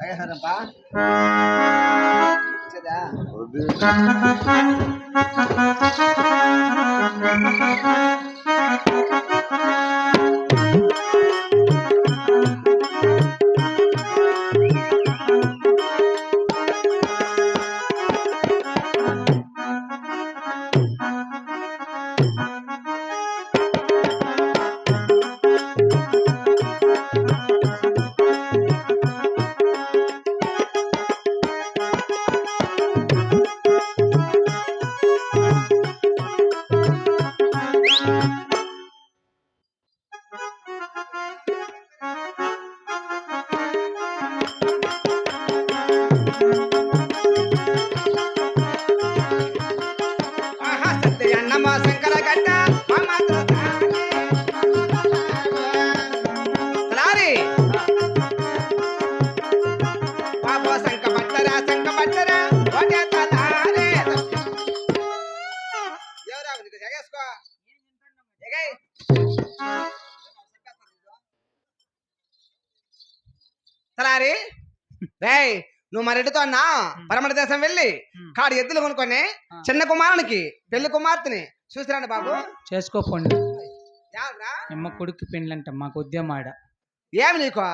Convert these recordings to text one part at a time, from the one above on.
తాగేశారప్పా ఇచ్చేదా తలారి? రేయ్ నువ్వు మరెడ్డితో అన్నా పరమట దేశం వెళ్ళి కాడు ఎద్దులు కొనుక్కొని. చిన్న కుమారునికి పెళ్ళి కుమార్తెని చూసిరండి బాబు. చేసుకోపోండి? అమ్మ కొడుకు పెళ్ళంట మాకు ఉద్యమాడ ఏమి నీకు?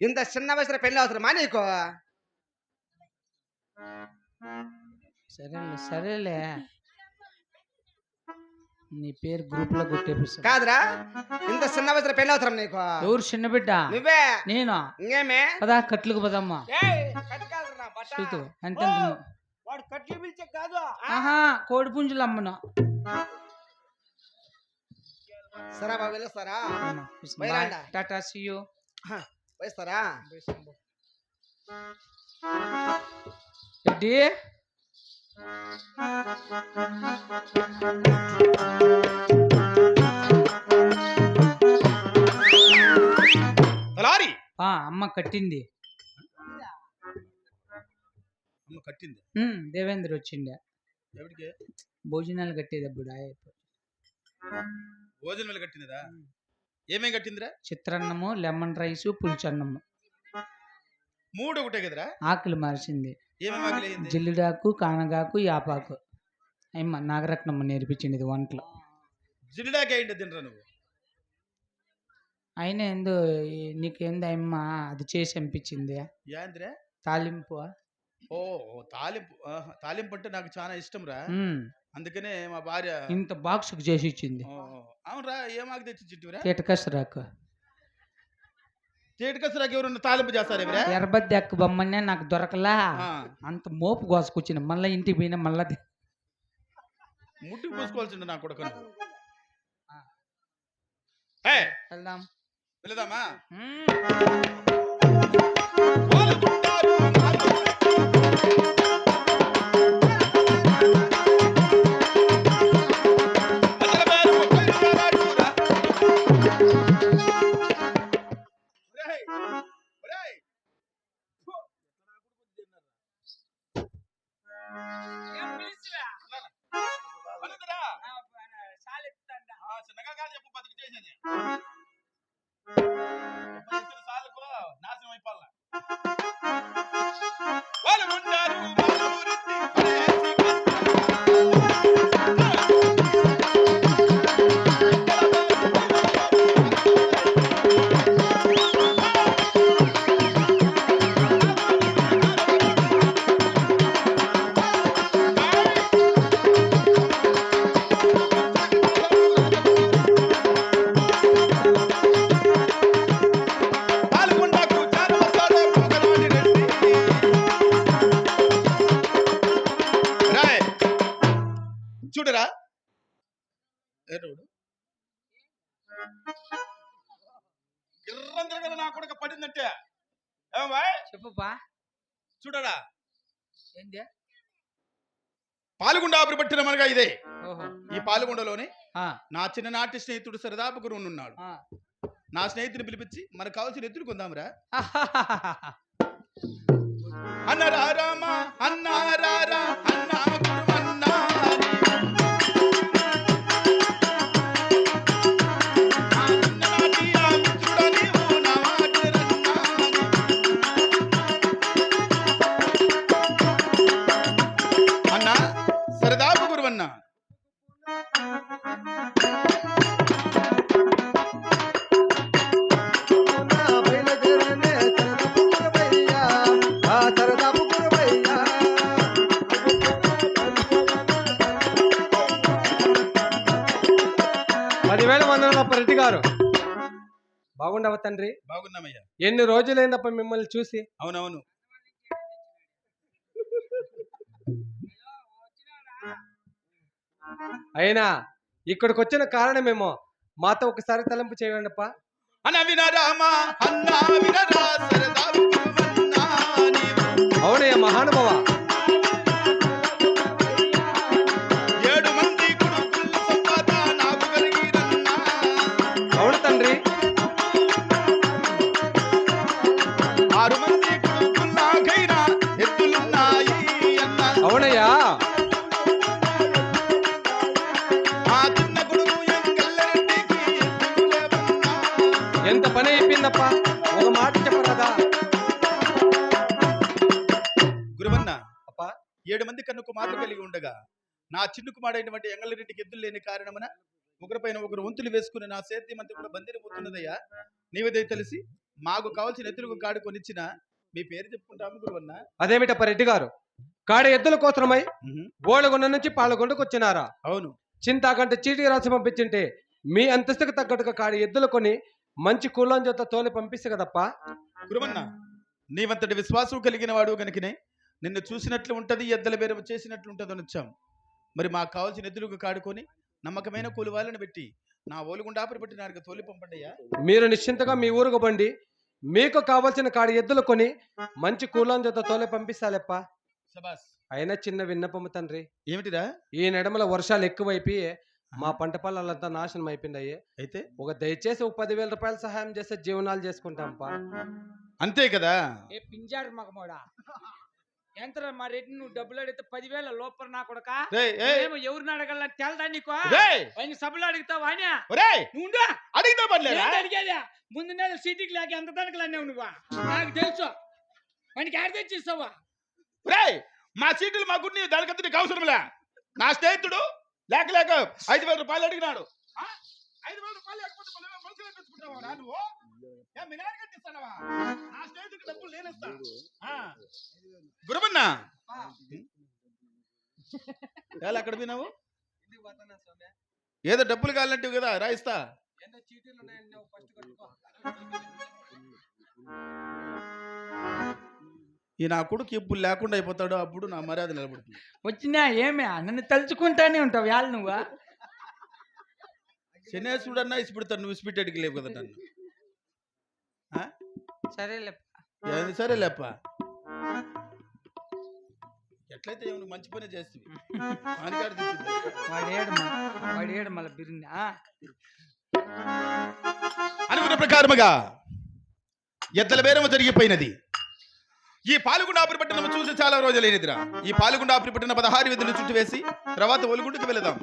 ఇంత చిన్న వయసులో పెళ్ళి అవసరమా నీకు? సరేలే సరేలే. నీ పేరు గ్రూప్లో కొట్టేపిస్తా. కాదురా ఇంత చిన్న వయసులో పెళ్ళి అవసరం నీకు. ఎవరు చిన్న బిడ్డ? నువ్వే. నేను? ఇంకేమే? పదా కట్లకు పదమ్మా. చూతు ఓ, వాడు కట్లు పిలిచే కాదు. ఆహా కోడి పుంజులు అమ్మను. సరే బాబు వెళ్ళొస్తారా. టాటా సియు వేస్తారా రెడ్డి తలారి! ఆ అమ్మ కట్టింది. అమ్మ కట్టింది? ఉమ్, దేవేంద్ర వచ్చిండే. ఎవరికి భోజనాలు కట్టేటప్పుడు ఆయ్. భోజనం కట్టినదా? ఏమేం కట్టిందిరా? చిత్రాన్నము లెమన్ రైస్ పులుచన్నము. మూడు ఒకటే కదరా? ఆకులు మార్చింది. జిల్లుడాకు కానగాకు యాపాకు. అమ్మ నాగరత్నమ్మ నేర్పించింది ఇది వంటలు. జిల్లాకి అయింది తినరా నువ్వు? అయినా ఏందో నీకేందో అమ్మ అది చేసి అనిపించింది. తాలింపు. ఓ తాలింపు. తాలింపు అంటే నాకు చాలా ఇష్టం రా అందుకనే మా భార్య ఇంత బాక్స్ చేసి ఇచ్చింది. అవునరా ఏం ఆకు తెచ్చి చిట్టురా కీటకసరాకు తేటికసరాకి ఎవరన్నా తాలింపు చేస్తారేమిరా ఎర్రబద్ది అక్క బొమ్మనే నాకు దొరకలా ఆ, అంత మోపు కోసుకొచ్చిన మళ్ళీ ఇంటికి పోయినా మళ్ళా తి- ముట్టుకు పూసుకోవాల్సింది నా కొడుకు ఆ. వెళ్దాం వెళదామా ఉమ్, చిన్నగా చూడరా? ఏరోడు గిర్రం తిరగదు నా కొడుకు పడిందంటే. ఏమా చెప్పు బా చూడరా? ఏంది? పాల్గొండ ఆపురు పట్టిన మనగా ఇదే. ఓహో. ఈ పాల్గొండలోనే ఆ, నా చిన్ననాటి స్నేహితుడు సరదాపు గురువు ఉన్నాడు. నా స్నేహితుని పిలిపించి మనకు కావాల్సిన ఎదురు కొందాంరా. ఆహాహాహాహా. అన్నరారామా అన్నారారా అన్నా బాగుండవ తండ్రి? బాగున్నామయ్యా. ఎన్ని రోజులైందప్ప మిమ్మల్ని చూసి? అవునవును. అయినా ఇక్కడికి వచ్చిన కారణమేమో మాతో ఒకసారి తలంపు చేయండి అప్ప నీవు. అవునయ్య మహానుభావ. తండ్రి ఆరు మంది కొడుకులు నాకైనా ఎత్తులున్నాయి అన్నా. అవునయ్యా. ఆ చిన్న కొడుకు ఎంకల్లరెడ్డికి ఎత్తులు లేవన్నా. ఎంత పని అయిపోయిందప్ప? ఒక మాట చెప్పరాదా గురువన్న అప్ప. ఏడు మంది కన్ను కుమారులు కలిగి ఉండగా నా చిన్న కుమారుడైనటువంటి ఎంగళరెడ్డికి ఎద్దులు లేని కారణమున ఒకరిపైన ఒకరు వంతులు వేసుకుని నా సేద్యం అంతా కూడా బందిరిపోతున్నదయ్యా. నీవదే తెలిసి మాకు కావాల్సిన ఎద్దులకు కాడు కొనిచ్చిన మీ పేరు చెప్పుకుంటాము గురువన్న అదేమిటప్ప రెడ్డి గారు? కాడ ఎద్దుల కోసమై ఓడగొండ నుంచి పాలగొండకు వచ్చినారా? అవును. చింతాకంటే చీటీ రాసి పంపించింటే మీ అంతస్తుకు తగ్గట్టుగా కాడి ఎద్దులు కొని మంచి కులం జొత్త తోలి పంపిస్తే కదప్ప? గురువన్న నీవంతటి విశ్వాసం కలిగిన వాడు కనుకనే నిన్ను చూసినట్లు ఉంటది ఎద్దల బేరం చేసినట్లు ఉంటదని వచ్చాం. మరి మాకు కావాల్సిన ఎద్దులకు కాడుకొని నమ్మకమైన కూలివాళ్ళని పెట్టి నా ఓలుగుండాపరి పెట్టి నాకు తోలి పంపండి అయ్యా. మీరు నిశ్చింతగా మీ ఊరుకు బండి మీకు కావలసిన కాడి ఎద్దులు కొని మంచి కులం జొత్త తోలి పంపిస్తాలెప్ప. సబాస్ అయినా చిన్న విన్నపము తండ్రి. ఏమిటిరా? ఈ నడమల వర్షాలు ఎక్కువైపోయి మా పంట పొలాలంతా నాశనం అయిపోయిందయ్యి. అయితే? ఒక దయచేసి ఒక పదివేల రూపాయలు సహాయం చేస్తే జీవనాలు చేసుకుంటాంపా అంతే కదా? ఏ పింజాడు మగమోడా? ఎంత మా రెడ్డి నువ్వు డబ్బులు అడిగితే పదివేల లోపల నా కొడక? ఏమో ఎవరిని అడగాలని తెలదా నీకు? ఆయన సభలో అడుగుతావు ఆయన నువ్వు. అడిగితే పర్లేదా? అడిగేదా? ముందు నెల సీటుకి లేక ఎంత తనకలు అన్నావు నువ్వు? నాకు తెలుసు. వానికి ఆడ తెచ్చిస్తావా? ఒరేయ్, మా సీట్లు మా గుడిని దానికంత నీకు అవసరంలే నా స్నేహితుడు లేక లేక ఐదు వేల రూపాయలు అడిగినాడు? ఐదు వేల రూపాయలు లేకపోతే మనుషులు తెచ్చుకుంటావా రా నువ్వు? కట్టిస్తానవా? నా స్నేహితుడికి డబ్బులు నేనిస్తా ఎలా అక్కడ పోయినావు? ఏదో డబ్బులు కావాలంటే కదా రాయిస్తా ఈ నా కొడుకు ఎప్పుడు లేకుండా అయిపోతాడో అప్పుడు నా మర్యాద నిలబడుతుంది. వచ్చినా ఏమే? నన్ను తలుచుకుంటానే ఉంటావు యాళ్ళు నువ్వు. శనేశ్వరుడు అన్నా ఇసిపెడతాను నువ్వు ఇసిపెట్టేటికి లేవు కదా నన్ను. సరేలే ఏది సరే లేప్ప ఎట్లయితే ఏమి మంచి పని చేస్తుంది మళ్ళీ బిరిని అనుకున్న ప్రకారముగా ఎద్దల బేరము జరిగిపోయినది. ఈ పాల్గొండాపురి పట్టణం చూసి చాలా రోజులైనదిరా. ఈ పాల్గొండాపురి పట్టణ పదహారు విధులు చుట్టూ వేసి తర్వాత ఒలుగుంటుకు వెళదాం.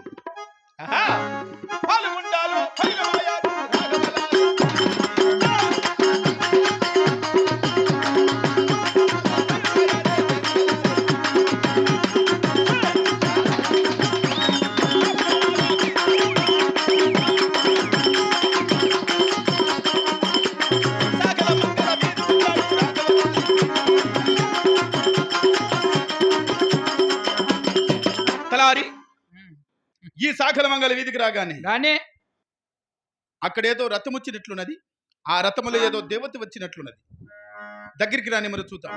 తలారి ఈ సాగల మంగళ వీధికి రాగానే కానీ అక్కడేదో రథం వచ్చినట్లున్నది ఆ రథములో ఏదో దేవత వచ్చినట్లున్నది. దగ్గరికి రాని మరి చూద్దాం.